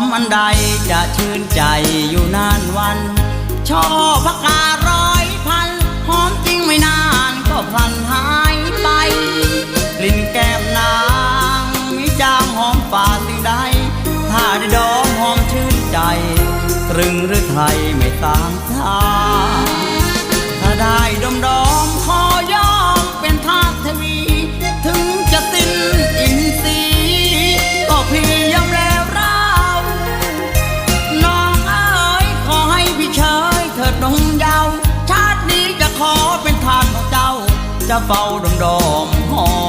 มอันใดจะชื่นใจอยู่นานวัน ชอบพักการ้อยพัน หอมจริงไม่นานก็พลันหายไปกลิ่นแก้มนางมิจางหอมฝาสิ่งใด ถ้าได้ดอมหอมชื่นใจ ตรึงหรือไทยไม่ต่างทาง จะเฝ้าดมดอมหอม